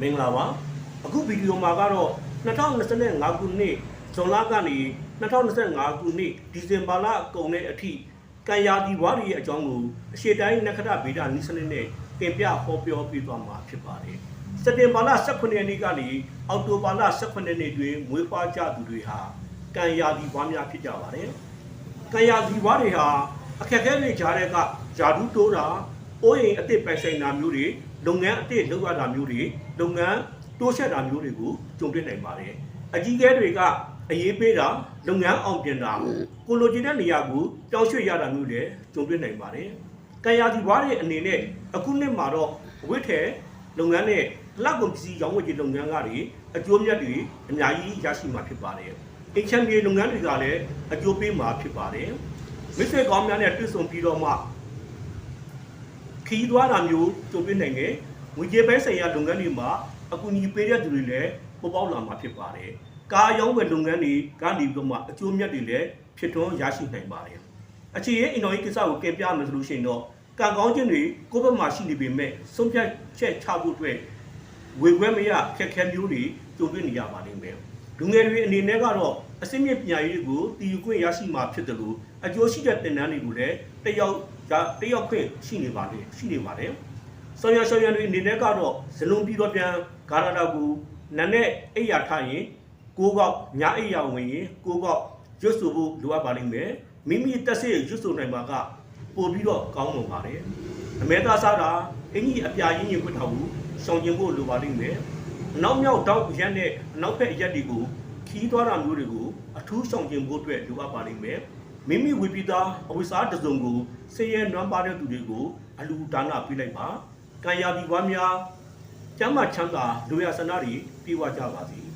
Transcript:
မင်္ဂလာပါအခုဗီဒီယိုမှာကတော့2025ခုနှစ်ဇွန်လကနေ2025ခုနှစ်ဒီဇင်ဘာလအကုန်နဲ့အထိကံရာဒီဝါရီရဲ့အကြောင်းကိုအရှေ့တိုင်းနက္ခတဗေဒနီးစနစ်နဲ့တင်ပြဟောပြောပြသွားမှာဖြစ်ပါတယ်စက်တင်ဘာလ18ရက်နေ့ကနေအောက်တိုဘာလ18ရက်နေ့တွင်မွေးဖွားကြသူတွေဟာကံရာဒီဝါများဖြစ်ကြပါတယ်ကံရာဒီဝါတွေဟာအခက်အခဲတွေကြားတဲ့ကဂျာဒူးတိုးတာ အိုးအိမ်အစ်စ်ပိုင်ဆိုင်တာမျိုးတွေလုပ်ငန်းအစ်စ်လုပ်ရတာမျိုးတွေလုပ်ငန်းတိုးဆက်တာမျိုးတွေကိုကြုံတွေ့နိုင်ပါတယ်အကြီးအကဲတွေကအရေးပေးတာလုပ်ငန်းအောင်ပြင်တာကိုလိုချင်တဲ့နေရာကိုတောင်းရွှေ့ရတာမျိုးတွေကြုံတွေ့နိုင်ပါတယ်ကံရာဒီဝါတွေအနေနဲ့အခုနှစ်မှာတော့ဝိထဲလုပ်ငန်းနဲ့လက်ကုန်ပစ္စည်းရောင်းဝယ်ရေးလုပ်ငန်းကတွေအကျိုးမြတ်တွေအများကြီးရရှိမှာဖြစ်ပါတယ်။အိမ်ချမ်းမြေလုပ်ငန်းတွေကလည်းအကျိုးပေးမှာဖြစ်ပါတယ်။မိတ်ဆွေကောင်းများနဲ့တွေ့ဆုံပြီးတော့မှ ခီးသွားတာမျိုးကြုံတွေ့နိုင်တယ်။ငွေကြေးပိုင်းဆိုင်ရာလုပ်ငန်းတွေမှာအကူအညီပေးတဲ့သူတွေလည်းပေါ်ပေါက်လာမှာဖြစ်ပါတယ်။ကားရောင်းဝယ်လုပ်ငန်းတွေကနေပြီးတော့မှအကျိုးမြတ်တွေလည်းဖြစ်ထွန်းရရှိနိုင်ပါတယ်။အခြေရေးအင်တော်ကြီးကိစ္စကိုကင်ပြမယ်ဆိုလို့ရှိရင်တော့ကံကောင်းခြင်းတွေကိုယ့်ဘက်မှာရှိနေပေမဲ့ဆုံးဖြတ်ချက်ချဖို့အတွက်ဝေခွဲမရခက်ခဲမျိုးတွေကြုံတွေ့နေရပါလိမ့်မယ်။ လူငယ်တွေအနေနဲ့ကတော့အစိမ့်မြင့်ပညာရေးကိုတည်ယူခွင့်ရရှိမှာဖြစ်တယ်လို့အကျိုးရှိတဲ့သင်တန်းတွေကိုလည်းတယောက်တယောက်ခွင့်ရှိနေပါလေရှိနေပါတယ်။ဆောင်းရဆောင်းရတွေအနေနဲ့ကတော့ဇလုံးပြီးတော့ပြန်ဂါရတာကိုနန်းနဲ့အိယာထားရင်ကိုကောက်ညအိယာဝင်ရင်ကိုကောက်ရွတ်ဆိုဖို့လိုအပ်ပါလိမ့်မယ်။မိမိတက်စေရွတ်ဆိုနိုင်မှာကပို့ပြီးတော့ကောင်းမှာပါတယ်။အမဲသားစားတာအင်ကြီးအပြာရင်းရင်ခွတ်ထားဘူးရှောင်ကျင်ဖို့လိုပါလိမ့်မယ်။ အနောက်မြောက်တောက်ရက်နဲ့အနောက်ဘက်ရက်တွေကိုခီးသွားတာမျိုးတွေကိုအထူးရှောင်ကျင်ဖို့အတွက်လိုအပ်ပါလိမ့်မယ်။မိမိဝေပိသားအဝိစားတစုံကိုဆေးရဲနွမ်းပါတဲ့သူတွေကိုအလူဒါနပေးလိုက်ပါ။ကံရာဒီဝါများကျမ်းမာချမ်းသာလူရဆန္ဒတွေပြေဝကြပါစေ။